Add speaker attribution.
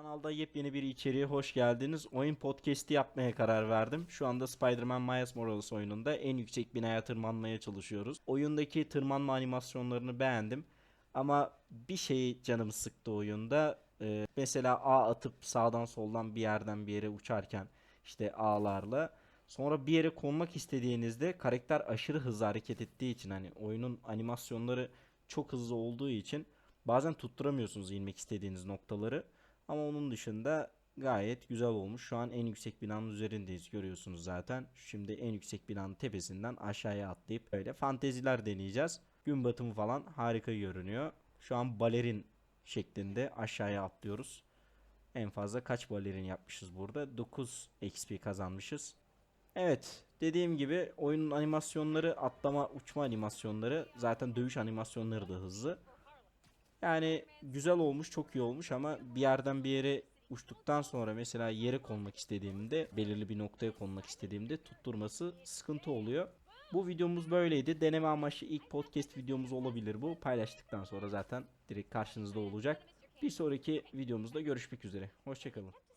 Speaker 1: Kanalda yepyeni bir içeriğe hoş geldiniz. Oyun podcast'i yapmaya karar verdim. Şu anda Spider-Man Miles Morales oyununda en yüksek binaya tırmanmaya çalışıyoruz. Oyundaki tırmanma animasyonlarını beğendim. Ama bir şey canımı sıktı oyunda. Ee, mesela A atıp sağdan soldan bir yerden bir yere uçarken işte A'larla sonra bir yere konmak istediğinizde karakter aşırı hızlı hareket ettiği için hani oyunun animasyonları çok hızlı olduğu için bazen tutturamıyorsunuz inmek istediğiniz noktaları. Ama onun dışında gayet güzel olmuş. Şu an en yüksek binanın üzerindeyiz görüyorsunuz zaten. Şimdi en yüksek binanın tepesinden aşağıya atlayıp böyle fanteziler deneyeceğiz. Gün batımı falan harika görünüyor. Şu an balerin şeklinde aşağıya atlıyoruz. En fazla kaç balerin yapmışız burada? 9 XP kazanmışız. Evet, dediğim gibi oyunun animasyonları, atlama, uçma animasyonları, zaten dövüş animasyonları da hızlı. Yani güzel olmuş, çok iyi olmuş ama bir yerden bir yere uçtuktan sonra mesela yere konmak istediğimde, belirli bir noktaya konmak istediğimde tutturması sıkıntı oluyor. Bu videomuz böyleydi. Deneme amaçlı ilk podcast videomuz olabilir bu. Paylaştıktan sonra zaten direkt karşınızda olacak. Bir sonraki videomuzda görüşmek üzere. Hoşçakalın.